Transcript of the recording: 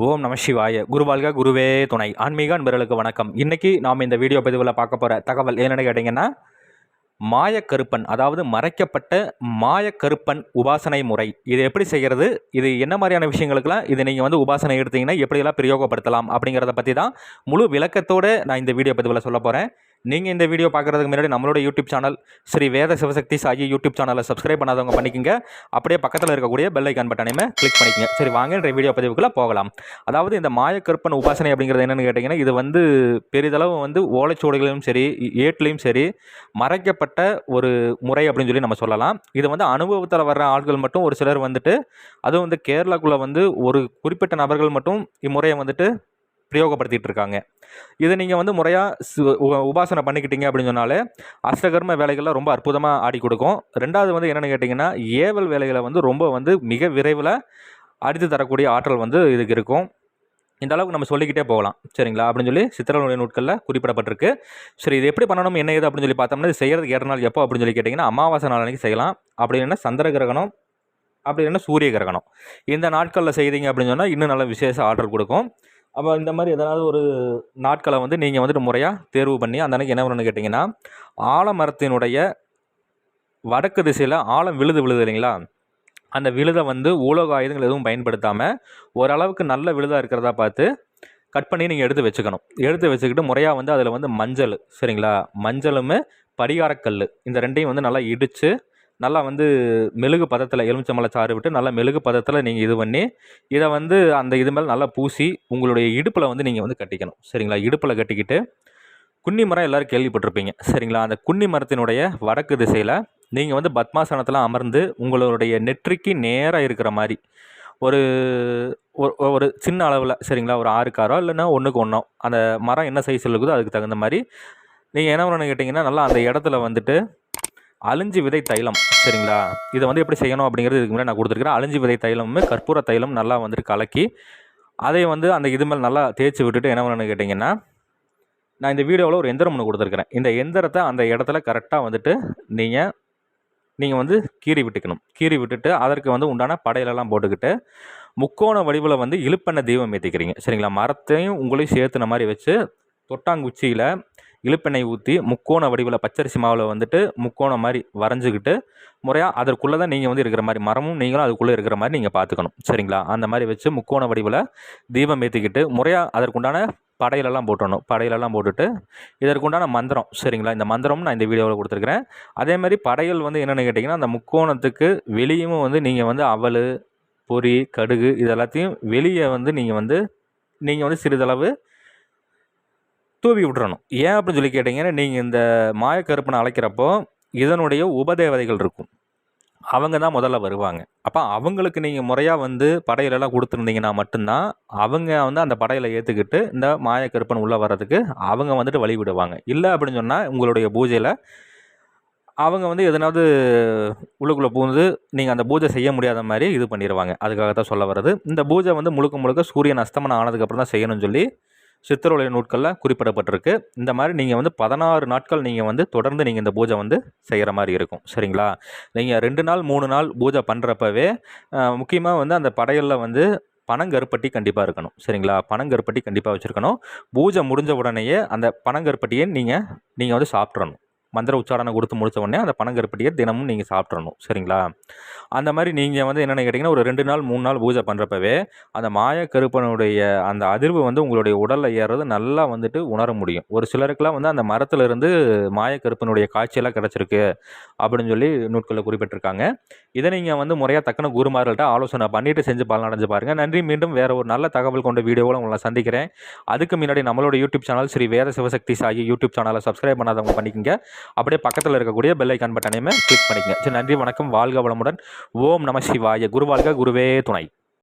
ஓம் நம சிவாய. குருவாழ்க குருவே துணை. ஆன்மீக அன்பர்களுக்கு வணக்கம். இன்றைக்கி நாம் இந்த வீடியோ பதிவில் பார்க்க போகிற தகவல் என்னென்னு கேட்டிங்கன்னா மாயக்கருப்பன் அதாவது மறைக்கப்பட்ட மாயக்கருப்பன் உபாசனை முறை. இது எப்படி செய்கிறது இது என்ன மாதிரியான விஷயங்களுக்கெல்லாம் இது நீங்கள் வந்து உபாசனை எடுத்தீங்கன்னா எப்படியெல்லாம் பிரயோகப்படுத்தலாம் அப்படிங்கிறத பற்றி தான் முழு விளக்கத்தோடு நான் இந்த வீடியோ பதிவில் சொல்ல போகிறேன் நீங்கள் இந்த வீடியோ பார்க்குறதுக்கு முன்னாடி நம்மளோட YouTube channel Shri Veda Sivasakthi Sai YouTube சேனலை சப்ஸ்கிரைப் பண்ணாதவங்க பண்ணிக்கங்க. அப்படியே பக்கத்தில் இருக்கக்கூடிய பெல் ஐக்கான் பட்டனையுமே கிளிக் பண்ணிக்கங்க. சரி வாங்க இன்றைய வீடியோ பதிவுக்குள்ளே போகலாம். அதாவது இந்த மாயக்கற்பன் உபாசனை அப்படிங்கிறது என்னென்னு கேட்டிங்கன்னா இது வந்து பெரிதளவு வந்து ஓலைச்சுவடிகளிலும் சரி ஏட்லேயும் சரி மறைக்கப்பட்ட ஒரு முறை அப்படின்னு சொல்லி நம்ம சொல்லலாம். இது வந்து அனுபவத்தில் வர்ற ஆட்கள் மட்டும் ஒரு சிலர் வந்துட்டு அதுவும் வந்து கேரளாக்குள்ளே வந்து ஒரு குறிப்பிட்ட நபர்கள் மட்டும் இம்முறையை வந்துட்டு பிரயோகப்படுத்திட்டு இருக்காங்க இதை நீங்கள் வந்து முறையாக உபாசனை பண்ணிக்கிட்டீங்க அப்படின்னு சொன்னாலே அஷ்டகர்ம வேலைகள்லாம் ரொம்ப அற்புதமாக ஆடி கொடுக்கும். ரெண்டாவது வந்து என்னென்னு கேட்டிங்கன்னா ஏவல் வேலைகளை வந்து ரொம்ப வந்து மிக விரைவில் அடித்து தரக்கூடிய ஆற்றல் வந்து இதுக்கு இருக்கும். இந்த அளவுக்கு நம்ம சொல்லிக்கிட்டே போகலாம். சரிங்களா? அப்படின்னு சொல்லி சித்திரனுடைய நூட்களில் குறிப்பிடப்பட்டிருக்கு. சரி இது எப்படி பண்ணணும் என்ன ஏது அப்படின்னு சொல்லி பார்த்தோம்னா இது செய்கிறதுக்கு ஏற நாள் எப்போ அப்படின்னு சொல்லி கேட்டிங்கன்னா அமாவாசை நாளைக்கு செய்யலாம். அப்படி இல்லைன்னா சந்திர கிரகணம் அப்படி இல்லைன்னா சூரிய கிரகணம். இந்த நாட்களில் செய்தீங்க அப்படின்னு சொன்னால் இன்னும் நல்ல விசேஷ ஆற்றல் கொடுக்கும். அப்போ இந்த மாதிரி எதனாவது ஒரு நாட்களை வந்து நீங்கள் வந்துட்டு முறையாக தேர்வு பண்ணி அந்த அன்றைக்கி என்ன பண்ணணும்னு கேட்டிங்கன்னா ஆலமரத்தினுடைய வடக்கு திசையில் ஆழம் விழுது விழுது இல்லைங்களா? அந்த விழுதை வந்து உலோக ஆயுதங்கள் எதுவும் பயன்படுத்தாமல் ஓரளவுக்கு நல்ல விழுதாக இருக்கிறதா பார்த்து கட் பண்ணி நீங்கள் எடுத்து வச்சுக்கணும். எடுத்து வச்சுக்கிட்டு முறையாக வந்து அதில் வந்து மஞ்சள் சரிங்களா? மஞ்சளும் படிகாரக்கல் இந்த ரெண்டையும் வந்து நல்லா இடித்து நல்லா வந்து மெழுகு பதத்தில் எலுமிச்சம்பழ சாறு விட்டு நல்லா மெழுகு பதத்தில் நீங்கள் இது பண்ணி இதை வந்து அந்த இது மேலே நல்லா பூசி உங்களுடைய இடுப்பில் வந்து நீங்கள் வந்து கட்டிக்கணும். சரிங்களா? இடுப்பில் கட்டிக்கிட்டு குன்னி மரம் எல்லோரும் கேள்விப்பட்டிருப்பீங்க. சரிங்களா? அந்த குன்னி மரத்தினுடைய வடக்கு திசையில் நீங்கள் வந்து பத்மாசனத்தில் அமர்ந்து உங்களுடைய நெற்றிக்கு நேராக இருக்கிற மாதிரி ஒரு ஒரு சின்ன அளவில் சரிங்களா? ஒரு ஆறுக்காரோ இல்லைன்னா ஒன்றுக்கு ஒன்றோ அந்த மரம் என்ன சைஸ் இருக்குதோ அதுக்கு தகுந்த மாதிரி நீங்கள் என்ன பண்ணணும் கேட்டிங்கன்னா நல்லா அந்த இடத்துல வந்துட்டு அழிஞ்சு விதை தைலம் சரிங்களா? இதை வந்து எப்படி செய்யணும் அப்படிங்கிறது இதுக்கு முன்னாடி நான் கொடுத்துருக்கிறேன். அழிஞ்சி விதை தைலமும் கற்பூர தைலம் நல்லா வந்துட்டு கலக்கி அதை வந்து அந்த இது மேலே நல்லா தேய்ச்சி விட்டுட்டு என்ன பண்ணணும்னு கேட்டிங்கன்னா நான் இந்த வீடியோவில் ஒரு எந்திரம் ஒன்று கொடுத்துருக்குறேன். இந்த எந்திரத்தை அந்த இடத்துல கரெக்டாக வந்துட்டு நீங்கள் நீங்கள் வந்து கீறி விட்டுக்கணும். கீறி விட்டுட்டு அதற்கு வந்து உண்டான படையிலெல்லாம் போட்டுக்கிட்டு முக்கோண வடிவில் வந்து இழுப்பெண்ணெய் தீபம் ஏற்றிக்கிறீங்க சரிங்களா? மரத்தையும் உங்களையும் சேர்த்துன மாதிரி வச்சு தொட்டாங்குச்சியில் இழுப்பெண்ணெய் ஊற்றி முக்கோண வடிவில் பச்சரிசி மாவில் வந்துட்டு முக்கோணம் மாதிரி வரைஞ்சிக்கிட்டு முறையாக அதற்குள்ளே தான் நீங்கள் வந்து இருக்கிற மாதிரி மரமும் நீங்களும் அதுக்குள்ளே இருக்கிற மாதிரி நீங்கள் பார்த்துக்கணும் சரிங்களா? அந்த மாதிரி வச்சு முக்கோண வடிவில் தீபம் ஏற்றிக்கிட்டு முறையாக அதற்குண்டான படையிலெல்லாம் போட்டணும் படையிலெல்லாம் போட்டுட்டு இதற்குண்டான மந்திரம். சரிங்களா? இந்த மந்திரம் நான் இந்த வீடியோவில் கொடுத்துருக்குறேன். அதே மாதிரி படையல் வந்து என்னென்னு கேட்டிங்கன்னா அந்த முக்கோணத்துக்கு வெளியும் வந்து நீங்கள் வந்து அவல் பொறி கடுகு இது எல்லாத்தையும் வெளியே வந்து நீங்கள் வந்து நீங்கள் வந்து சிறிதளவு தூவி விட்றணும் ஏன் அப்படின்னு சொல்லி கேட்டிங்கன்னா நீங்கள் இந்த மாயக்கருப்பனை அழைக்கிறப்போ இதனுடைய உபதேவதைகள் இருக்கும். அவங்க தான் முதல்ல வருவாங்க. அப்போ அவங்களுக்கு நீங்கள் முறையாக வந்து படையிலெல்லாம் கொடுத்துருந்தீங்கன்னா மட்டும்தான் அவங்க வந்து அந்த படையில் ஏற்றுக்கிட்டு இந்த மாயக்கருப்பன் உள்ளே வர்றதுக்கு அவங்க வந்துட்டு வழி விடுவாங்க. இல்லை அப்படின்னு சொன்னால் உங்களுடைய பூஜையில் அவங்க வந்து எதனாவது உள்ளுக்குள்ளே பூந்து நீங்கள் அந்த பூஜை செய்ய முடியாத மாதிரி இது பண்ணிடுவாங்க அதுக்காக தான் சொல்ல வர்றது. இந்த பூஜை வந்து முழுக்க முழுக்க சூரியன் அஸ்தமனம் ஆனதுக்கப்புறம் தான் செய்யணும்னு சொல்லி சித்திரவலை நூட்களில் குறிப்பிடப்பட்டிருக்கு. இந்த மாதிரி நீங்கள் வந்து பதினாறு நாட்கள் நீங்கள் வந்து தொடர்ந்து நீங்கள் இந்த பூஜை வந்து செய்கிற மாதிரி இருக்கும். சரிங்களா? நீங்கள் ரெண்டு நாள் மூணு நாள் பூஜை பண்ணுறப்பவே முக்கியமாக வந்து அந்த படையலில் வந்து பனங்கருப்பட்டி கண்டிப்பாக இருக்கணும். சரிங்களா? பனங்கருப்பட்டி கண்டிப்பாக வச்சுருக்கணும். பூஜை முடிஞ்ச உடனேயே அந்த பனங்கருப்பட்டியை நீங்கள் நீங்கள் வந்து சாப்பிட்றணும் மந்திர உச்சாரணை கொடுத்து முடித்த உடனே அந்த பனங்கருப்பட்டியை தினமும் நீங்கள் சாப்பிட்றணும் சரிங்களா? அந்த மாதிரி நீங்கள் வந்து என்னென்ன கேட்டிங்கன்னா ஒரு ரெண்டு நாள் மூணு நாள் பூஜை பண்ணுறப்பவே அந்த மாய கருப்பனுடைய அந்த அதிர்வு வந்து உங்களுடைய உடலில் ஏறுறது நல்லா வந்துட்டு உணர முடியும். ஒரு சிலருக்குலாம் வந்து அந்த மரத்துலேருந்து மாய கருப்பனுடைய காட்சியெல்லாம் கிடச்சிருக்கு அப்படின்னு சொல்லி நூட்களில் குறிப்பிட்டிருக்காங்க. இதை நீங்கள் வந்து முறையாக தக்கன குருமார்கள்ட்ட ஆலோசனை பண்ணிவிட்டு செஞ்சு பலனடைஞ்சு பாருங்கள் நன்றி. மீண்டும் வேறு ஒரு நல்ல தகவல் கொண்ட வீடியோவில் உங்களை சந்திக்கிறேன். அதுக்கு முன்னாடி நம்மளோட YouTube channel Sri Veda Sivasakthi Saki YouTube சேனலை சப்ஸ்கிரைப் பண்ணாதவங்க பண்ணிக்கங்க. அப்படியே பக்கத்தில் இருக்கக்கூடிய பெல் ஐக்கான் பட்டனையுமே கிளிக் பண்ணிக்கங்க. சரி நன்றி வணக்கம். வாழ்க வளமுடன். ஓம் நம சிவாய. குருவாழ்க குருவே துணை.